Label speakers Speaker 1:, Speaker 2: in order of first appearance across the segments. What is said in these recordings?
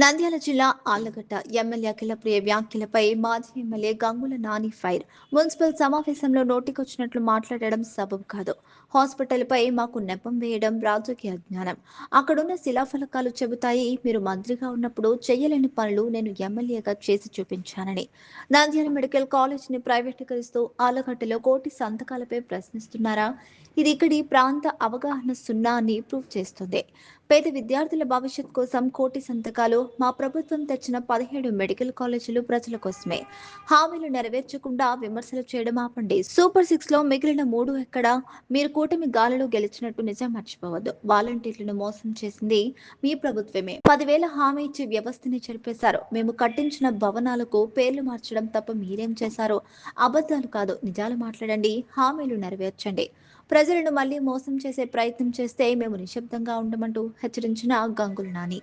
Speaker 1: నంద్యాల జిల్లా ఆళ్ళగట్ట ఎమ్మెల్యే అఖిలప్రియ వ్యాఖ్యలపై మాజీ MLA Gangula Nani fire. Municipal సమావేశంలో నోటికొచ్చినట్లు మాట్లాడడం సబబు కాదు. హాస్పిటల్పై మాకు నెపం వేయడం రాజకీయ జ్ఞానం అక్కడున్న శిలాఫలకాలు చెబుతాయి. మీరు మంత్రిగా ఉన్నప్పుడు చేయలేని పనులు నేను ఎమ్మెల్యేగా చేసి చూపించానని. నంద్యాల మెడికల్ కాలేజీని ప్రైవేటీకరిస్తూ ఆళ్ళగడ్డలో కోటి సంతకాలపై ప్రశ్నిస్తున్నారా? ఇది ఇక్కడి ప్రాంత అవగాహన సున్నా అని ప్రూవ్ చేస్తుంది. పేద విద్యార్థుల భవిష్యత్ కోసం కోటి సంతకాలు మా ప్రభుత్వం తెచ్చిన పదిహేడు మెడికల్ కాలేజీలు ప్రజల కోసమే. హామీలు నెరవేర్చకుండా విమర్శలు చేయడం ఆపండి. సూపర్ సిక్స్లో మిగిలిన మూడు ఎక్కడ? మీరు కూటమి గాలిలో గెలిచినట్టు నిజం మర్చిపోవద్దు. వాలంటీర్లను మోసం చేసింది మీ ప్రభుత్వమే. పదివేల హామీ ఇచ్చి వ్యవస్థని చెరిపేశారు. మేము కట్టించిన భవనాలకు పేర్లు మార్చడం తప్ప మీరేం చేశారు? అబద్ధాలు కాదు. నిజాలు మాట్లాడండి. హామీలు నెరవేర్చండి. ప్రజలను మళ్ళీ మోసం చేసే ప్రయత్నం చేస్తే మేము నిశ్శబ్దంగా ఉండమంటూ హెచ్చరించిన గంగులు నాని.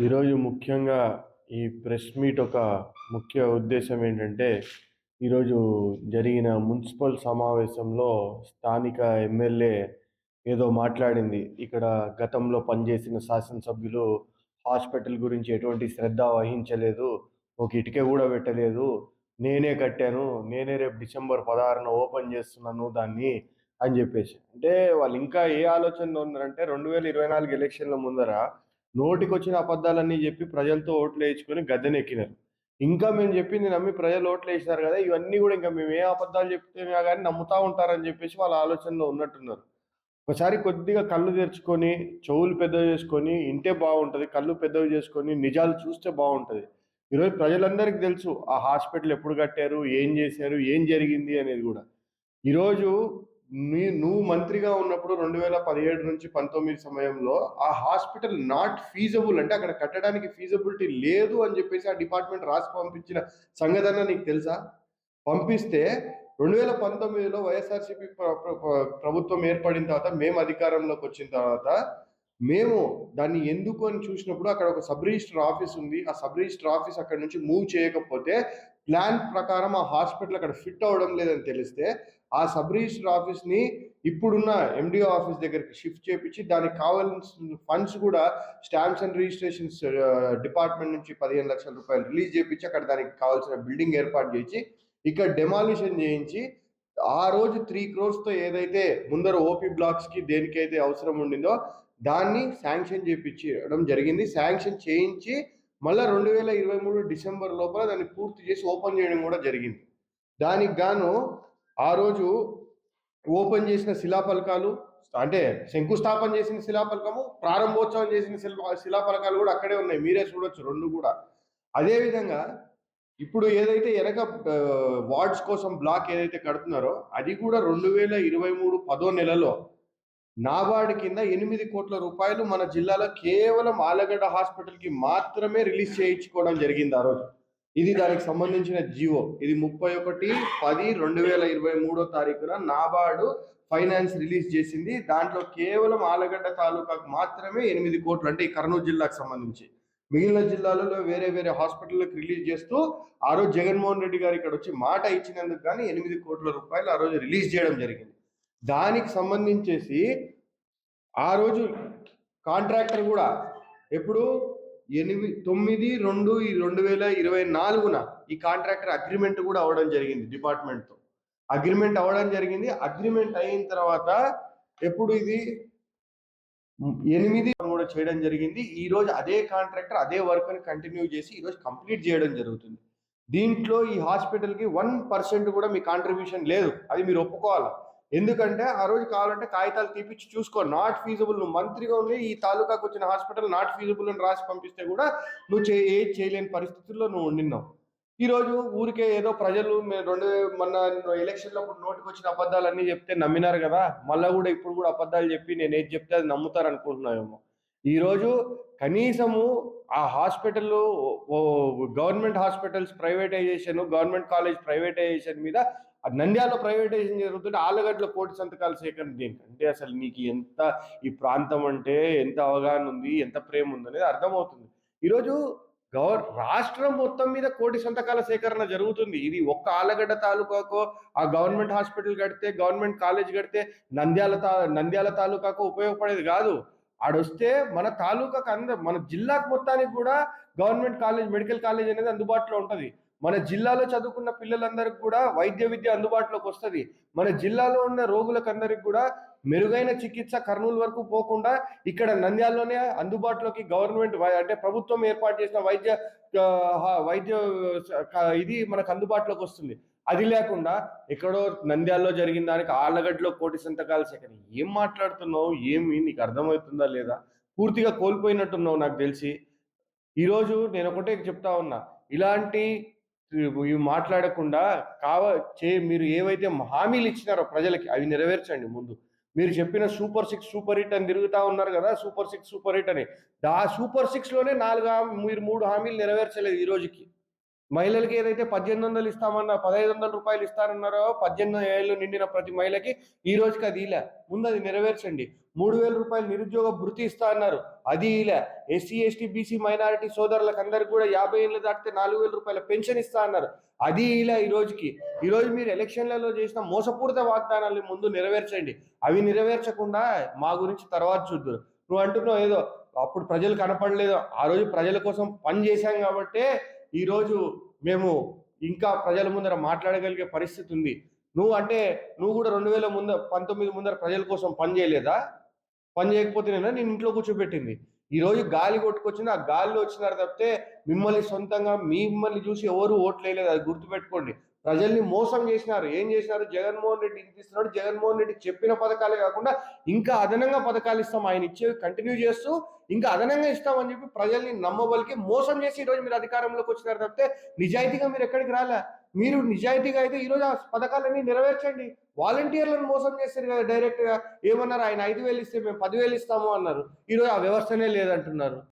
Speaker 2: ఈరోజు ముఖ్యంగా ఈ ప్రెస్ మీట్ ఒక ముఖ్య ఉద్దేశం ఏంటంటే ఈరోజు జరిగిన మున్సిపల్ సమావేశంలో స్థానిక ఎమ్మెల్యే ఏదో మాట్లాడింది. ఇక్కడ గతంలో పనిచేసిన శాసనసభ్యులు హాస్పిటల్ గురించి ఎటువంటి శ్రద్ధ వహించలేదు. ఒక ఇటుక కూడా పెట్టలేదు. నేనే కట్టాను. నేనే రేపు డిసెంబర్ పదహారున ఓపెన్ చేస్తున్నాను. దాన్ని అని చెప్పేసి. అంటే వాళ్ళు ఇంకా ఏ ఆలోచనలో ఉన్నారంటే రెండు వేల ఇరవై నాలుగు ఎలక్షన్ల ముందర నోటికి వచ్చిన అబద్ధాలన్నీ చెప్పి ప్రజలతో ఓట్లు వేయించుకొని గద్దెనెక్కినారు. ఇంకా మేము చెప్పింది నమ్మి ప్రజలు ఓట్లు వేసినారు కదా ఇవన్నీ కూడా ఇంకా మేము ఏ అబద్ధాలు చెప్తున్నా కానీ నమ్ముతా ఉంటారని చెప్పేసి వాళ్ళ ఆలోచనలో ఉన్నట్టున్నారు. ఒకసారి కొద్దిగా కళ్ళు తెరుచుకొని చెవులు పెద్దవి చేసుకొని ఇంటే బాగుంటుంది కళ్ళు పెద్దవి చేసుకొని నిజాలు చూస్తే బాగుంటుంది. ఈరోజు ప్రజలందరికీ తెలుసు ఆ హాస్పిటల్ ఎప్పుడు కట్టారు ఏం చేశారు ఏం జరిగింది అనేది కూడా. ఈరోజు మీ నువ్వు మంత్రిగా ఉన్నప్పుడు రెండు వేల పదిహేడు నుంచి పంతొమ్మిది సమయంలో ఆ హాస్పిటల్ నాట్ ఫీజబుల్ అంటే అక్కడ కట్టడానికి ఫీజబిలిటీ లేదు అని చెప్పేసి ఆ డిపార్ట్మెంట్ రాసి పంపించిన సంగతన నీకు తెలుసా? పంపిస్తే రెండు వేల పంతొమ్మిదిలో వైఎస్ఆర్సీపీ ప్రభుత్వం ఏర్పడిన తర్వాత మేము అధికారంలోకి వచ్చిన తర్వాత మేము దాన్ని ఎందుకు అని చూసినప్పుడు అక్కడ ఒక సబ్ రిజిస్టర్ ఆఫీస్ ఉంది. ఆ సబ్ రిజిస్టర్ ఆఫీస్ అక్కడ నుంచి మూవ్ చేయకపోతే ప్లాన్ ప్రకారం ఆ హాస్పిటల్ అక్కడ ఫిట్ అవ్వడం లేదని తెలిస్తే ఆ సబ్ రిజిస్టర్ ఆఫీస్ని ఇప్పుడున్న ఎండిఓ ఆఫీస్ దగ్గరికి షిఫ్ట్ చేపించి దానికి కావాల్సిన ఫండ్స్ కూడా స్టాంప్స్ అండ్ రిజిస్ట్రేషన్స్ డిపార్ట్మెంట్ నుంచి పదిహేను లక్షల రూపాయలు రిలీజ్ చేపించి అక్కడ దానికి కావాల్సిన బిల్డింగ్ ఏర్పాటు చేసి ఇక్కడ డెమాలిషన్ చేయించి ఆ రోజు త్రీ క్రోర్స్తో ఏదైతే ముందర ఓపీ బ్లాక్స్కి దేనికైతే అవసరం ఉండిందో దాన్ని శాంక్షన్ చేయించడం జరిగింది. శాంక్షన్ చేయించి మళ్ళీ రెండు వేల ఇరవై మూడు డిసెంబర్ లోపల దాన్ని పూర్తి చేసి ఓపెన్ చేయడం కూడా జరిగింది. దానికి గాను ఆ రోజు ఓపెన్ చేసిన శిలాఫలకాలు అంటే శంకుస్థాపన చేసిన శిలాఫలకము ప్రారంభోత్సవం చేసిన శిలా శిలాఫలకాలు కూడా అక్కడే ఉన్నాయి. మీరే చూడొచ్చు రెండు కూడా. అదేవిధంగా ఇప్పుడు ఏదైతే వెనక వార్డ్స్ కోసం బ్లాక్ ఏదైతే కడుతున్నారో అది కూడా రెండు వేల ఇరవై మూడు పదో నెలలో నాబార్డు కింద ఎనిమిది కోట్ల రూపాయలు మన జిల్లాలో కేవలం ఆలగడ్డ హాస్పిటల్కి మాత్రమే రిలీజ్ చేయించుకోవడం జరిగింది ఆ రోజు. ఇది దానికి సంబంధించిన జీవో. ఇది ముప్పై ఒకటి పది రెండు వేల ఇరవై మూడో తారీఖున నాబార్డు ఫైనాన్స్ రిలీజ్ చేసింది. దాంట్లో కేవలం ఆలగడ్డ తాలూకాకు మాత్రమే ఎనిమిది కోట్లు అంటే ఈ కర్నూలు జిల్లాకు సంబంధించి. మిగిలిన జిల్లాలలో వేరే వేరే హాస్పిటల్లకు రిలీజ్ చేస్తూ ఆ రోజు జగన్మోహన్ రెడ్డి గారు ఇక్కడ వచ్చి మాట ఇచ్చినందుకు కానీ ఎనిమిది కోట్ల రూపాయలు ఆ రోజు రిలీజ్ చేయడం జరిగింది. దానికి సంబంధించేసి ఆ రోజు కాంట్రాక్టర్ కూడా ఎప్పుడు ఎనిమిది తొమ్మిది రెండు ఈ రెండు వేల ఇరవై నాలుగున ఈ కాంట్రాక్టర్ అగ్రిమెంట్ కూడా అవ్వడం జరిగింది డిపార్ట్మెంట్తో. అగ్రిమెంట్ అవ్వడం జరిగింది. అగ్రిమెంట్ అయిన తర్వాత ఎప్పుడు ఇది ఎనిమిది కూడా చేయడం జరిగింది. ఈ రోజు అదే కాంట్రాక్టర్ అదే వర్క్ని కంటిన్యూ చేసి ఈరోజు కంప్లీట్ చేయడం జరుగుతుంది. దీంట్లో ఈ హాస్పిటల్కి వన్ పర్సెంట్ కూడా మీ కాంట్రిబ్యూషన్ లేదు. అది మీరు ఒప్పుకోవాలి? ఎందుకంటే ఆ రోజు కావాలంటే కాగితాలు తీపిచ్చి చూసుకో నాట్ ఫీజబుల్ నువ్వు. మంత్రిగా ఉండి ఈ తాలూకాకు వచ్చిన హాస్పిటల్ నాట్ ఫీజబుల్ అని రాసి పంపిస్తే కూడా నువ్వు చే ఏది చేయలేని పరిస్థితుల్లో నువ్వు ఉండినావు ఈరోజు ఊరికే ఏదో ప్రజలు రెండు మొన్న ఎలక్షన్లో నోటికి వచ్చిన అబద్ధాలన్నీ చెప్తే నమ్మినారు కదా. మళ్ళీ కూడా ఇప్పుడు కూడా అబద్ధాలు చెప్పి నేను ఏది చెప్తే అది నమ్ముతారు అనుకుంటున్నామేమో ఈరోజు కనీసము ఆ hospital government hospitals privatization government college privatization మీద ఆ నంద్యాలలో ప్రైవేటైజేషన్ జరుగుతుంటే ఆలగడ్డలో కోటి సంతకాలు సేకరణ దేనికి అంటే అసలు నీకు ఎంత ఈ ప్రాంతం అంటే ఎంత అవగాహన ఉంది ఎంత ప్రేమ ఉంది అనేది అర్థమవుతుంది. ఈరోజు గవర్ రాష్ట్రం మొత్తం మీద కోటి సంతకాల సేకరణ జరుగుతుంది. ఇది ఒక్క ఆలగడ్డ తాలూకాకో ఆ గవర్నమెంట్ హాస్పిటల్ కడితే గవర్నమెంట్ కాలేజ్ కడితే నంద్యాల తా నంద్యాల తాలూకాకు ఉపయోగపడేది కాదు. ఆడొస్తే మన తాలూకాకు అంద మన జిల్లాకు మొత్తానికి కూడా గవర్నమెంట్ కాలేజ్ మెడికల్ కాలేజ్ అనేది అందుబాటులో ఉంటుంది. మన జిల్లాలో చదువుకున్న పిల్లలందరికీ కూడా వైద్య విద్య అందుబాటులోకి వస్తుంది. మన జిల్లాలో ఉన్న రోగులకు అందరికి కూడా మెరుగైన చికిత్స కర్నూలు వరకు పోకుండా ఇక్కడ నంద్యాలలోనే అందుబాటులోకి గవర్నమెంట్ అంటే ప్రభుత్వం ఏర్పాటు చేసిన వైద్య వైద్య ఇది మనకు అందుబాటులోకి వస్తుంది. అది లేకుండా ఎక్కడో నంద్యాలలో జరిగిన దానికి ఆళ్ళగడ్డలో కోటి సంతకాలు సేకరణ ఏం మాట్లాడుతున్నావు? ఏమి? నీకు అర్థమవుతుందా లేదా? పూర్తిగా కోల్పోయినట్టున్నావు నాకు తెలిసి. ఈరోజు నేను ఒకటే చెప్తా ఉన్నా. ఇలాంటి ఇవి మాట్లాడకుండా కావ చే మీరు ఏవైతే హామీలు ఇచ్చినారో ప్రజలకి అవి నెరవేర్చండి ముందు. మీరు చెప్పిన సూపర్ సిక్స్ సూపర్ హిట్ అని తిరుగుతా ఉన్నారు కదా సూపర్ సిక్స్ సూపర్ హిట్ అని. ఆ సూపర్ సిక్స్లోనే నాలుగు హామీ- మీరు మూడు హామీలు నెరవేర్చలేదు ఈ రోజుకి. మహిళలకి ఏదైతే పద్దెనిమిది వందలు ఇస్తామన్నా పదహైదు వందల రూపాయలు ఇస్తారన్నారో పద్దెనిమిది ఏళ్ళు నిండిన ప్రతి మహిళకి ఈ రోజుకి అది ఇలా. ముందు అది నెరవేర్చండి. మూడు వేల రూపాయలు నిరుద్యోగ భృతి ఇస్తా అన్నారు. అది ఇలా. ఎస్సీ ఎస్టీ బీసీ మైనారిటీ సోదరులకు అందరికి కూడా యాభై ఏళ్ళు దాటితే నాలుగు వేల రూపాయల పెన్షన్ ఇస్తా అన్నారు. అది ఇలా ఈ రోజుకి. ఈ రోజు మీరు ఎలక్షన్లలో చేసిన మోసపూరిత వాగ్దానాలను ముందు నెరవేర్చండి. అవి నెరవేర్చకుండా మా గురించి తర్వాత చూద్దురు. నువ్వు అంటున్నావు ఏదో అప్పుడు ప్రజలు కనపడలేదు. ఆ రోజు ప్రజల కోసం పని చేశాం కాబట్టే ఈ రోజు మేము ఇంకా ప్రజల ముందర మాట్లాడగలిగే పరిస్థితి ఉంది. నువ్వు అంటే నువ్వు కూడా రెండు వేల ముందర పంతొమ్మిది ముందర ప్రజల కోసం పని చేయలేదా? పని చేయకపోతేనేనా నేను ఇంట్లో కూర్చోబెట్టింది. ఈ రోజు గాలి కొట్టుకొచ్చింది ఆ గాలిలో వచ్చినారు తప్పితే మిమ్మల్ని సొంతంగా మిమ్మల్ని చూసి ఎవరు ఓట్లు వేయలేదు అది గుర్తుపెట్టుకోండి. ప్రజల్ని మోసం చేసినారు. ఏం చేసినారు? జగన్మోహన్ రెడ్డి ఇంత ఇస్తున్నాడు జగన్మోహన్ రెడ్డి చెప్పిన పథకాలే కాకుండా ఇంకా అదనంగా పథకాలు ఇస్తాం. ఆయన ఇచ్చేవి కంటిన్యూ చేస్తూ ఇంకా అదనంగా ఇస్తామని చెప్పి ప్రజల్ని నమ్మబలికి మోసం చేసి ఈరోజు మీరు అధికారంలోకి వచ్చినారు తప్పితే నిజాయితీగా మీరు ఎక్కడికి రాలే? మీరు నిజాయితీగా అయితే ఈరోజు ఆ పథకాలన్నీ నెరవేర్చండి. వాలంటీర్లను మోసం చేస్తారు కదా డైరెక్ట్గా ఏమన్నారు? ఆయన ఐదు వేలు ఇస్తే మేము పదివేలు ఇస్తాము అన్నారు. ఈ రోజు ఆ వ్యవస్థనే లేదంటున్నారు.